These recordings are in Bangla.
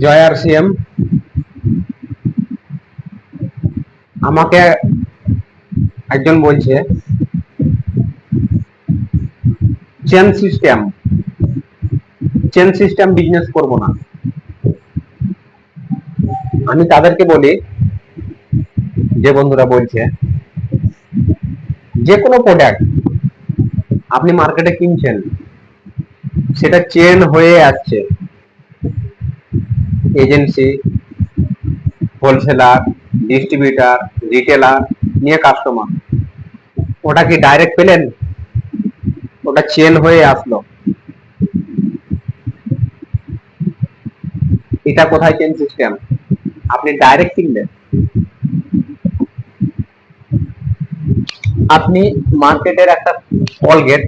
জয় আর সিএম। আমাকে একজন বলছে chain system chain system business করব না। আমি তাদেরকে বলি, যে বন্ধুরা বলছে, যে কোনো প্রোডাক্ট আপনি মার্কেটে কিনছেন, সেটা চেন হয়ে আসছে। এজেন্সি হোলসেলার ডিস্ট্রিবিউটার রিটেলার নিয়ে কাস্টমার ওটা কি ডাইরেক্ট পেলেন? ওটা চেন হয়ে আসলো। এটা কোথায় চেন সিস্টেম আপনি ডাইরেক্ট কিনলেন। আপনি মার্কেটের একটা কলগেট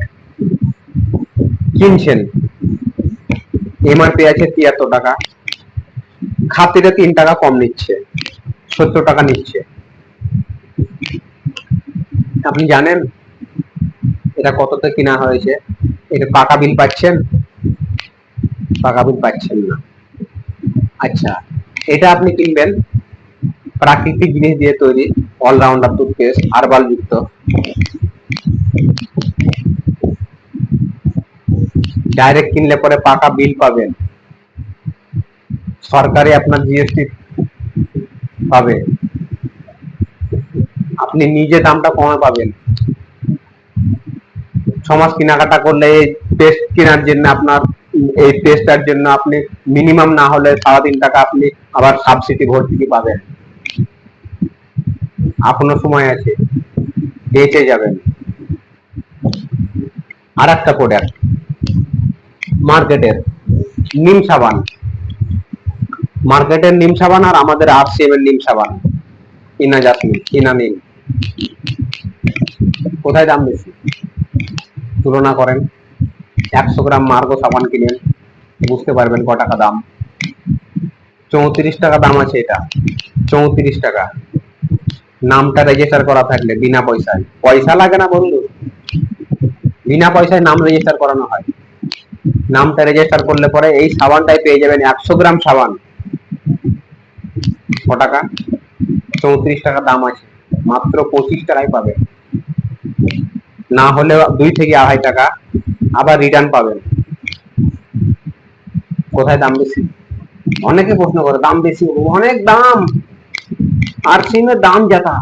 কিনছেন। এমআরপি আছে তিয়াত্তর টাকা। খাতিরে তিন টাকা কম নিচ্ছে, সত্তর টাকা নিচ্ছে। আপনি জানেন এটা কততে কিনা হয়েছে? এটা পাকা বিল পাচ্ছেন? পাকা বিল পাচ্ছেন না। আচ্ছা এটা আপনি কিনবেন। প্রাকৃতিক জিনিস দিয়ে তৈরি অলরাউন্ডার টুথপেস্ট হার্বাল যুক্ত। ডাইরেক্ট কিনলে পরে পাকা বিল পাবেন। সরকারি আপনার জিএসটি পাবে। আপনি নিজে দামটা কমে পাবেন। সমাজ কেনাকাটা করলে এই পেস্ট কেনার জন্য আপনার, এই পেস্টটার জন্য আপনি মিনিমাম না হলে সাড়ে তিন টাকা আপনি আবার সাবসিডি ভর্তি পাবেন। এখনও সময় আছে। বেঁচে যাবেন। আর একটা প্রোডাক্ট মার্কেটের নিম সাবান। মার্কেটের নিম সাবান আর আমাদের আর সি এম এর নিম সাবান। ইনা জাসমিন, ইনা নিম। কোথায় দাম বেশি? তুলনা করেন। একশো গ্রাম মার্গো সাবান কিনেন। বুঝতে পারবেন ক টাকা দাম। চৌত্রিশ টাকা দাম আছে এটা। চৌত্রিশ টাকা। নামটা রেজিস্টার করা থাকলে বিনা পয়সায়। পয়সা লাগে না বন্ধু। বিনা পয়সায় নাম রেজিস্টার করানো হয়। নামটা রেজিস্টার করলে পরে এই সাবানটাই পেয়ে যাবেন একশো গ্রাম সাবান। ক টাকা। চৌত্রিশ টাকা দাম আছে। মাত্র পঁচিশ টাকায় পাবে। না হলে দুই থেকে আড়াই টাকা আবার রিটার্ন পাবেন। কোথায় দাম বেশি? অনেকে প্রশ্ন করে, দাম বেশি অনেক দাম। আর সিমের দাম যেটা।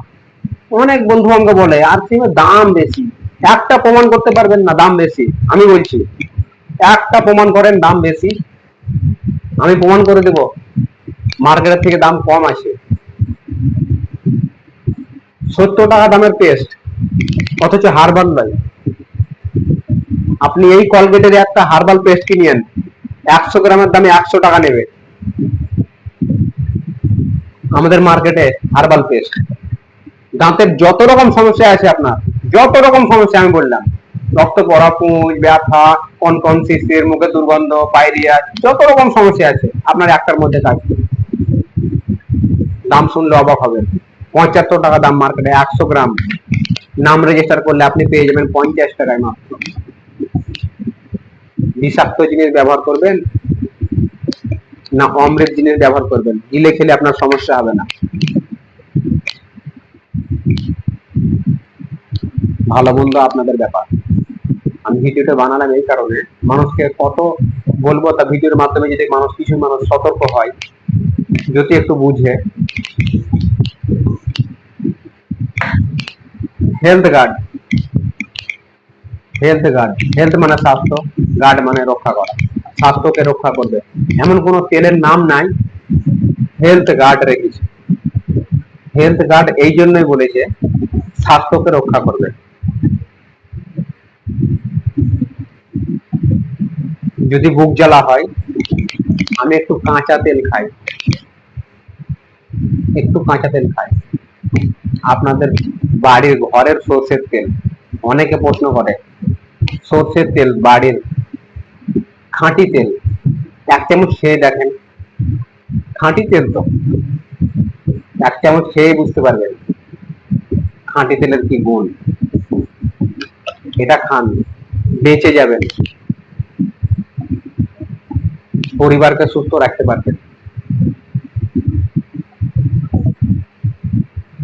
অনেক বন্ধু আমাকে বলে আর সিমের দাম বেশি। একটা প্রমাণ করতে পারবেন না, দাম বেশি। আমি বলছি, একটা প্রমাণ করেন দাম বেশি। আমি প্রমাণ করে দেব। মার্কেটের থেকে দাম কম আছে সত্তর টাকা দামের পেস্ট, অথচ হারবাল নয় আপনি এই কলগেটের একটা হার্বাল পেস্ট কিনিয়েন একশো গ্রামের দামে একশো টাকা নেবে। আমাদের মার্কেটে হার্বাল পেস্ট। দাঁতের যত রকম সমস্যা আছে আপনার, যত রকম সমস্যা আমি বললাম, রক্ত পড়া পুঁজ ব্যথা কনকন শিশির মুখে দুর্গন্ধ, পায়রিয়া, যত রকম সমস্যা আছে, আপনার একটার মধ্যে কাজ দাম শুনলে অবাক হবেন। পঁচাত্তর টাকা দাম মার্কেটে একশো গ্রাম। নাম রেজিস্টার করলে আপনি পেয়ে যাবেন পঞ্চাশ টাকায় মাত্র। বিষাক্ত জিনিস ব্যবহার করবেন না অমৃত জিনিস ব্যবহার করবেন। গিলে খেলে আপনার সমস্যা হবে না। ভালো মন্দ আপনাদের ব্যাপার। আমি ভিডিওটা বানালাম এই কারণে। মানুষকে কত বলব তা ভিডিওর মাধ্যমে যদি মানুষ কিছু মানুষ সতর্ক হয় যদি একটু বুঝে। Health guard health guard health মানে স্বাস্থ্য গার্ড মানে রক্ষা করা। স্বাস্থ্যকে রক্ষা করবে। এমন কোনো তেলের নাম নাই হেলথ গার্ড রেখেছে। হেলথ গার্ড এই জন্যই বলেছে, স্বাস্থ্যকে রক্ষা করবে। যদি বুক জ্বালা হয়, আমি একটু কাঁচা তেল খাই। একটু কাঁচা তেল খায়। আপনাদের বাড়ির ঘরের সর্ষের তেল, অনেকে প্রশ্ন করে, সর্ষের তেল বাড়ির খাঁটি তেল, এক চামচ খেয়ে দেখেন। খাঁটি তেল তো, এক চামচ খেয়ে বুঝতে পারবেন খাঁটি তেলের কি গুণ। এটা খান, বেঁচে যাবেন। পরিবারকে সুস্থ রাখতে পারবেন।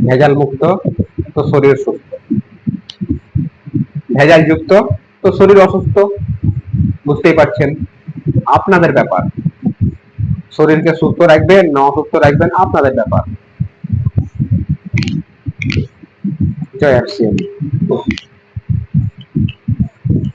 ভেজাল মুক্ত তো শরীর সুস্থ। ভেজাল যুক্ত তো শরীর অসুস্থ। বুঝতেই পারছেন আপনাদের ব্যাপার। শরীরকে সুস্থ রাখবেন, না অসুস্থ রাখবেন, আপনাদের ব্যাপার। জয় আর